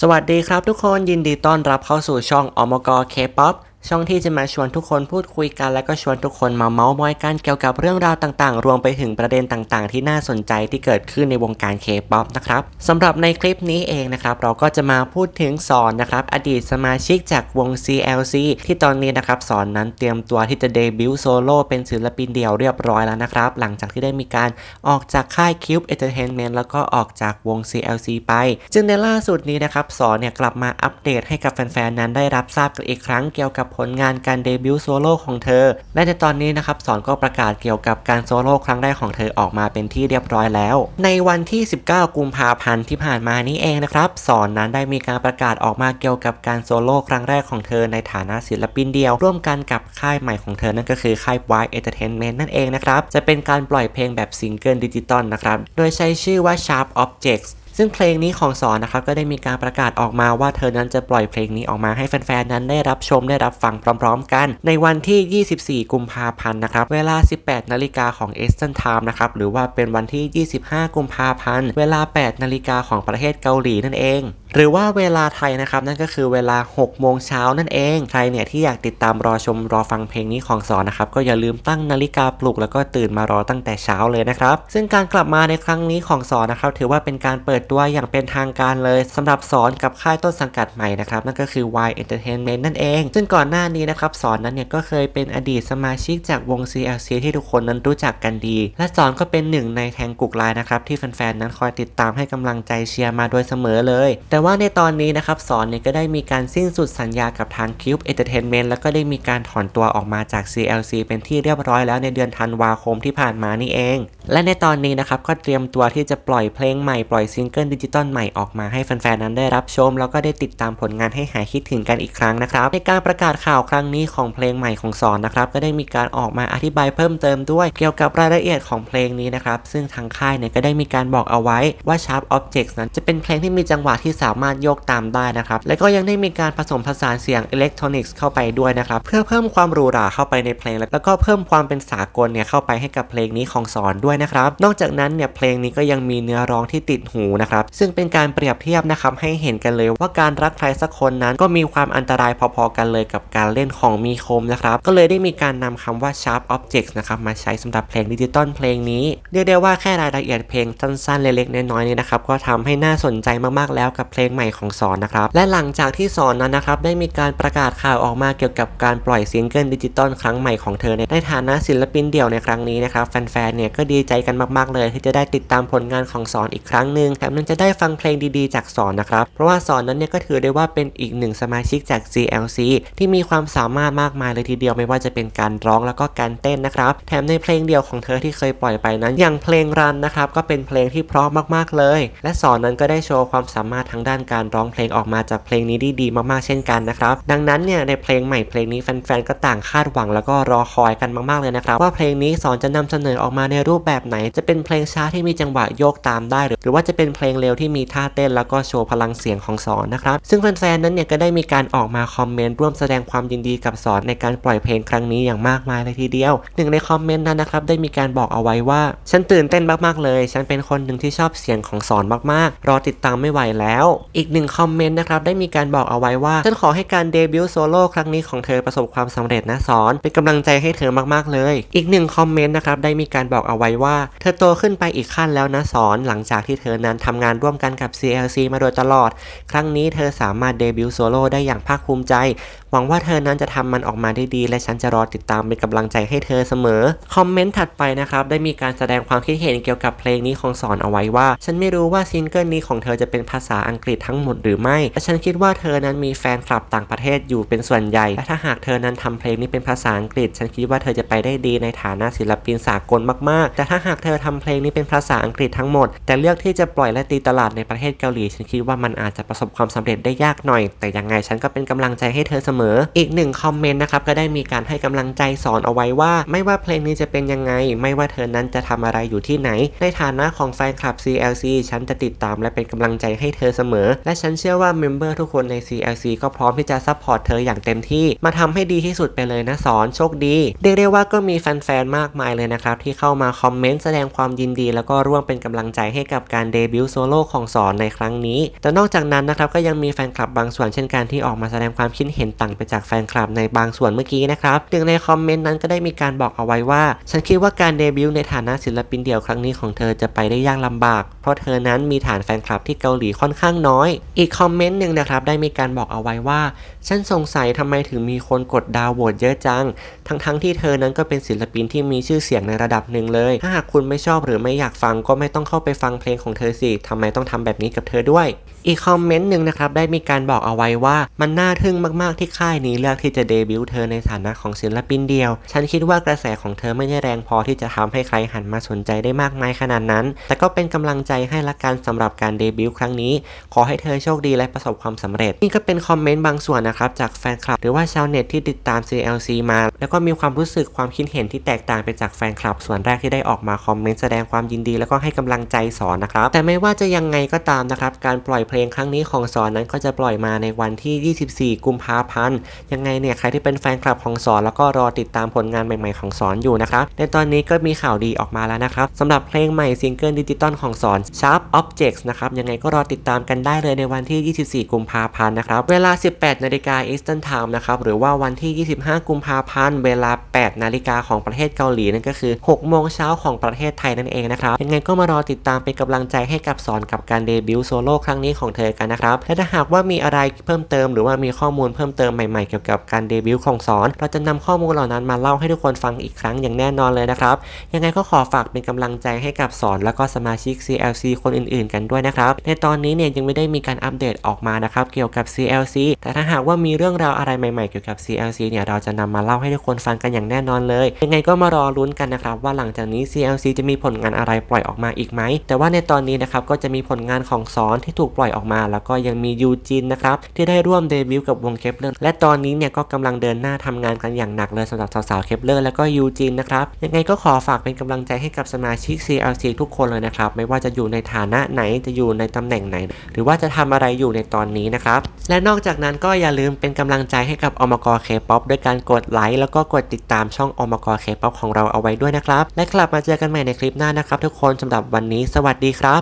สวัสดีครับทุกคนยินดีต้อนรับเข้าสู่ช่องอมกเคป๊อป ช่องที่จะมาชวนทุกคนพูดคุยกัน และก็ชวนทุกคนมาเมาส์มอยกันเกี่ยวกับเรื่องราวต่างๆ รวมไปถึงประเด็นต่างๆ ที่น่าสนใจที่เกิดขึ้นในวงการเคป๊อปนะครับสำหรับในคลิปนี้เองนะครับ เราก็จะมาพูดถึงสอนนะครับอดีตสมาชิกจากวง CLC ที่ตอนนี้นะครับสอนนั้นเตรียมตัวที่จะเดบิวต์โซโล่เป็นศิลปินเดี่ยวเรียบร้อยแล้วนะครับ หลังจากที่ได้มีการออกจากค่าย Cube Entertainment แล้วก็ออกจากวง CLC ไป จึงในล่าสุดนี้นะครับสอนเนี่ยกลับมาอัปเดตให้กับแฟนๆนั้นได้รับทราบกันอีกครั้งเกี่ยวกับผลงานการเดบิวต์โซโล่ของเธอ และในตอนนี้นะครับสอนก็ประกาศเกี่ยวกับการโซโล่ครั้งแรกของเธอออกมาเป็นที่เรียบร้อยแล้ว ในวันที่ 19 กุมภาพันธ์ที่ผ่านมานี้เองนะครับสอนนั้นได้มีการประกาศออกมาเกี่ยวกับการโซโล่ครั้งแรกของเธอในฐานะศิลปินเดียว ร่วมกันกับค่ายใหม่ของเธอนั่นก็คือค่าย Y Entertainment นั่นเองนะครับจะเป็นการปล่อยเพลงแบบซิงเกิลดิจิตอลนะครับโดยใช้ชื่อว่า Sharp Objects ซึ่งเพลงนี้ของสอนนะครับก็ได้มีการประกาศออกมาว่าเธอนั้นจะปล่อยเพลงนี้ออกมาให้แฟนๆนั้นได้รับชมได้รับฟังพร้อม ๆ กัน ในวันที่ 24 กุมภาพันธ์นะครับเวลา 18 นาฬิกาของเอสตันไทม์นะครับหรือว่าเป็นวันที่ 25 กุมภาพันธ์เวลา 8 นาฬิกาของประเทศเกาหลีนั่นเอง หรือว่าเวลาไทยนะครับนั่นก็คือเวลา 6 โมงเช้านั่นเอง ใครเนี่ยที่อยากติดตามรอชมรอฟังเพลงนี้ของสอนนะครับก็อย่าลืมตั้งนาฬิกาปลุกแล้วก็ตื่นมารอตั้งแต่เช้าเลยนะครับ ซึ่งการกลับมาในครั้งนี้ของสอนนะครับถือว่าเป็นการเปิดตัวอย่างเป็นทางการเลยสำหรับสอนกับค่ายต้นสังกัดใหม่นะครับนั่นก็คือ Y Entertainment นั่นเอง ซึ่งก่อนหน้านี้นะครับสอนนั้นเนี่ยก็เคยเป็นอดีตสมาชิกจากวง CLC ที่ทุกคนนั้นรู้จักกันดี และสอนก็เป็นหนึ่งในแทงกุกไลน์นะครับที่แฟนๆนั้นคอยติดตามให้กำลังใจเชียร์มาโดยเสมอเลยแต่ว่าในตอนนี้นะครับสอนเนี่ยก็ได้มีการสิ้นสุดสัญญากับทาง Cube Entertainment แล้วก็ได้มีการถอนตัวออกมาจาก CLC เป็นที่เรียบร้อยแล้วในเดือนธันวาคมที่ผ่านมานี่เอง และในตอนนี้นะครับก็เตรียมตัวที่จะปล่อยเพลงใหม่ปล่อยซิงเกิลดิจิตอลใหม่ออกมาให้แฟนๆนั้นได้รับชม แล้วก็ได้ติดตามผลงานให้หายคิดถึงกันอีกครั้งนะครับในการประกาศข่าวครั้งนี้ของเพลงใหม่ของสอนนะครับก็ได้มีการออกมาอธิบายเพิ่มเติมด้วย เกี่ยวกับรายละเอียดของเพลงนี้นะครับซึ่งทางค่ายเนี่ยก็ได้มีการบอกเอาไว้ว่า Sharp Objects นั้นจะเป็นเพลงที่มีจังหวะที่สาามารถโยกตามได้นะครับ และก็ยังได้มีการผสมผสานเสียงอิเล็กทรอนิกส์เข้าไปด้วยนะครับ เพื่อเพิ่มความหรูหราเข้าไปในเพลง แล้วก็เพิ่มความเป็นสากลเนี่ยเข้าไปให้กับเพลงนี้ของสอนด้วยนะครับ นอกจากนั้นเนี่ยเพลงนี้ก็ยังมีเนื้อร้องที่ติดหูนะครับ ซึ่งเป็นการเปรียบเทียบนะครับให้เห็นกันเลยว่าการรักใครสักคนนั้นก็มีความอันตรายพอๆกันเลยกับการเล่นของมีคมนะครับ ก็เลยได้มีการนำคำว่า sharp objects นะครับมาใช้สำหรับเพลงดิจิตอลเพลงนี้เรียกได้ว่าแค่รายละเอียดเพลงสั้นๆเล็กๆน้อยๆนี่นะครับก็ทำให้น่าสนใจมากๆแล้วกับเพลงลงใหม่ของสอนนะครับ และหลังจากที่สอนนั้นนะครับ ได้มีการประกาศข่าวออกมาเกี่ยวกับการปล่อยซิงเกิลดิจิตอลครั้งใหม่ของเธอในฐานะศิลปินเดี่ยวในครั้งนี้นะครับ แฟนๆ เนี่ยก็ดีใจกันมากๆเลย ที่จะได้ติดตามผลงานของสอนอีกครั้งหนึ่งแถมยังจะได้ฟังเพลงดีๆ จากสอนนะครับ เพราะว่าสอนนั้นเนี่ยก็ถือได้ว่าเป็นอีกหนึ่งสมาชิกจาก CLC ที่มีความสามารถมากมายเลยทีเดียวไม่ว่าจะเป็นการร้องแล้วก็การเต้นนะครับแถมในเพลงเดียวของเธอที่เคยปล่อยไปนั้นอย่างเพลงรันนะครับก็เป็นเพลงที่เพราะมากๆเลย และสอนนั้นก็ได้โชว์ความสามารถทางด้านการร้องเพลงออกมาจากเพลงนี้ได้ดีมากๆเช่นกันนะครับดังนั้นเนี่ยในเพลงใหม่เพลงนี้แฟนๆก็ต่างคาดหวังแล้วก็รอคอยกันมากๆเลยนะครับว่าเพลงนี้สอนจะนำเสนอออกมาในรูปแบบไหน จะเป็นเพลงช้าที่มีจังหวะโยกตามได้ หรือว่าจะเป็นเพลงเร็วที่มีท่าเต้นแล้วก็โชว์พลังเสียงของสอนนะครับซึ่งแฟนๆนั้นเนี่ยก็ได้มีการออกมาคอมเมนต์ร่วมแสดงความยินดีกับสอนในการปล่อยเพลงครั้งนี้อย่างมากมายเลยทีเดียวหนึ่งในคอมเมนต์นั้นนะครับได้มีการบอกเอาไว้ว่า ฉันตื่นเต้นมากๆเลย ฉันเป็นคนหนึ่งที่ชอบเสียงของสอนมากๆ รอติดตามไม่ไหวแล้วอีกหนึ่งคอมเมนต์นะครับได้มีการบอกเอาไว้ว่าฉันขอให้การเดบิวต์โซโล่ครั้งนี้ของเธอประสบความสำเร็จนะสอนเป็นกำลังใจให้เธอมากๆเลย อีกหนึ่งคอมเมนต์นะครับได้มีการบอกเอาไว้ว่า เธอโตขึ้นไปอีกขั้นแล้วนะสอนหลังจากที่เธอนั้นทำงานร่วมกันกับ CLC มาโดยตลอด ครั้งนี้เธอสามารถเดบิวต์โซโล่ได้อย่างภาคภูมิใจ หวังว่าเธอนั้นจะทำมันออกมาได้ดี และฉันจะรอติดตามเป็นกำลังใจให้เธอเสมอ คอมเมนต์ถัดไปนะครับได้มีการแสดงความคิดเห็นเกี่ยวกับเพลงนี้ของสอนเอาไว้ว่า ฉันไม่รู้ว่าซิงเกิลนี้ของเธอจะเป็นภาษาอังกฤษทั้งหมดหรือไม่แต่ฉันคิดว่าเธอนั้นมีแฟนคลับต่างประเทศอยู่เป็นส่วนใหญ่และถ้าหากเธอนั้นทำเพลงนี้เป็นภาษาอังกฤษ ฉันคิดว่าเธอจะไปได้ดีในฐานะศิลปินสากลมากๆ แต่ถ้าหากเธอทำเพลงนี้เป็นภาษาอังกฤษทั้งหมด แต่เลือกที่จะปล่อยและตีตลาดในประเทศเกาหลี ฉันคิดว่ามันอาจจะประสบความสำเร็จได้ยากหน่อย แต่ยังไงฉันก็เป็นกำลังใจให้เธอเสมมอ อีกหนึ่งคอมเมนต์นะครับก็ได้มีการให้กำลังใจสอนเอาไว้ว่า ไม่ว่าเพลงนี้จะเป็นยังไง ไม่ว่าเธอนั้นจะทำอะไรอยู่ที่ไหน ในฐานะของแฟนคลับ CLC ฉันจะติดตามและเป็นกำลังใจให้เธอเสมอ และฉันเชื่อว่าเมมเบอร์ทุกคนใน CLC ก็พร้อมที่จะซัพพอร์ตเธออย่างเต็มที่ มาทำให้ดีที่สุดไปเลยนะสอนโชคดีเรียกได้ว่าก็มีแฟนๆมากมายเลยนะครับที่เข้ามาคอมเมนต์แสดงความยินดี แล้วก็ร่วมเป็นกำลังใจให้กับการเดบิวต์โซโล่ของสอนในครั้งนี้ แต่นอกจากนั้นนะครับก็ยังมีแฟนคลับบางส่วนเช่นกันที่ออกมาแสดงความคิดเห็นต่างไปจากแฟนคลับในบางส่วนเมื่อกี้นะครับหนึ่งในคอมเมนต์นั้นก็ได้มีการบอกเอาไว้ว่า ฉันคิดว่าการเดบิวต์ในฐานะศิลปินเดี่ยวครั้งนี้ของเธอจะไปได้ยากลำบาก เพราะเธอนั้นมีฐานแฟนคลับที่เกาหลีค่อนข้างน้อย อีกคอมเมนต์หนึ่งนะครับได้มีการบอกเอาไว้ว่า ฉันสงสัยทำไมถึงมีคนกดดาวโหวตเยอะจัง ทั้งๆที่เธอนั้นก็เป็นศิลปินที่มีชื่อเสียงในระดับหนึ่งเลย ถ้าหากคุณไม่ชอบหรือไม่อยากฟังก็ไม่ต้องเข้าไปฟังเพลงของเธอสิทำไมต้องทำแบบนี้กับเธอด้วย อีกคอมเมนต์หนึ่งนะครับได้มีการบอกเอาไว้ว่ามันน่าทึ่งมากๆที่ค่ายนี้เลือกที่จะเดบิวต์เธอในฐานะของศิลปินเดียว ฉันคิดว่ากระแสของเธอไม่ได้แรงพอที่จะทำให้ใครหันมาสนใจได้มากมายขนาดนั้น แต่ก็เป็นกำลังใจให้ละกันสำหรับการเดบิวต์ครั้งนี้ ขอให้เธอโชคดีและประสบความสำเร็จ นี่ก็เป็นคอมเมนต์บางส่วนนะครับจากแฟนคลับหรือว่าชาวเน็ตที่ติดตาม CLC มา แล้วก็มีความรู้สึกความคิดเห็นที่แตกต่างไปจากแฟนคลับ ส่วนแรกที่ได้ออกมาคอมเมนต์แสดงความยินดี แล้วก็ให้กำลังใจสอนนะครับแต่ไม่ว่าจะยังไงก็ตามนะครับการปล่อยเพลงครั้งนี้ของสอนนั้นก็จะปล่อยมาในวันที่ 24 กุมภาพันธ์ ยังไงเนี่ยใครที่เป็นแฟนคลับของสอนแล้วก็รอติดตามผลงานใหม่ๆของสอนอยู่นะครับ ในตอนนี้ก็มีข่าวดีออกมาแล้วนะครับสำหรับเพลงใหม่ซิงเกิลดิจิตอลของสอน Sharp Objects นะครับ ยังไงก็รอติดตามกันได้เลยในวันที่ 24 กุมภาพันธ์นะครับ เวลา 18 นาฬิกา Eastern Time นะครับ หรือว่าวันที่ 25 กุมภาพันธ์ เวลา 8 นาฬิกาของประเทศเกาหลีนั่นก็คือ 6 โมงเช้าของประเทศไทยนั่นเองนะครับ ยังไงก็มารอติดตามเป็นกำลังใจให้กับสอนกับการเดบิวต์โซโล่ครั้งนี้ของเธอกันนะครับ และถ้าหากว่ามีอะไรเพิ่มเติม หรือว่ามีข้อมูลเพิ่มเติมใหม่ๆเกี่ยวกับการเดบิวต์ของสอน เราจะนำข้อมูลเหล่านั้นมาเล่าให้ทุกคนฟังอีกครั้งอย่างแน่นอนเลยนะครับ ยังไงก็ขอฝากเป็นกำลังใจให้กับสอน แล้วก็สมาชิก CLC คนอื่นๆ กันด้วยนะครับ ในตอนนี้เนี่ยยังไม่ได้มีการอัปเดตออกมานะครับเกี่ยวกับ CLC แต่ถ้าหากว่ามีเรื่องราวอะไรใหม่ๆเกี่ยวกับ CLC เนี่ยเราจะนำมาเล่าให้ทุกคนฟังกันอย่างแน่นอนเลย ยังไงก็มารอลุ้นกันนะครับว่าหลังจากนี้ CLC จะมีผลงานอะไรปล่อยออกมาอีกไหมแต่ว่าในตอนนี้นะครับก็จะมีผลงานของสอนที่ถูกปล่อยออกมา แล้วก็ยังมียูจินนะครับที่ได้ร่วมเดบิวต์กับวงเคปเลอร์และตอนนี้เนี่ยก็กำลังเดินหน้าทำงานกันอย่างหนักเลยสำหรับสาวๆเคปเลอร์แล้วก็ยูจินนะครับยังไงก็ขอฝากเป็นกำลังใจให้กับสมาชิก CLC ทุกคนเลยนะครับไม่ว่าจะอยู่ในฐานะไหนจะอยู่ในตำแหน่งไหน หรือว่าจะทำอะไรอยู่ในตอนนี้นะครับและนอกจากนั้นก็อย่าลืมเป็นกำลังใจให้กับอมกรเคป๊อปด้วยการกดไลค์แล้วก็กดติดตามช่องอมกรเคป๊อปของเราเอาไว้ด้วยนะครับและกลับมาเจอกันใหม่ในคลิปหน้านะครับ ทุกคนสำหรับวันนี้สวัสดีครับ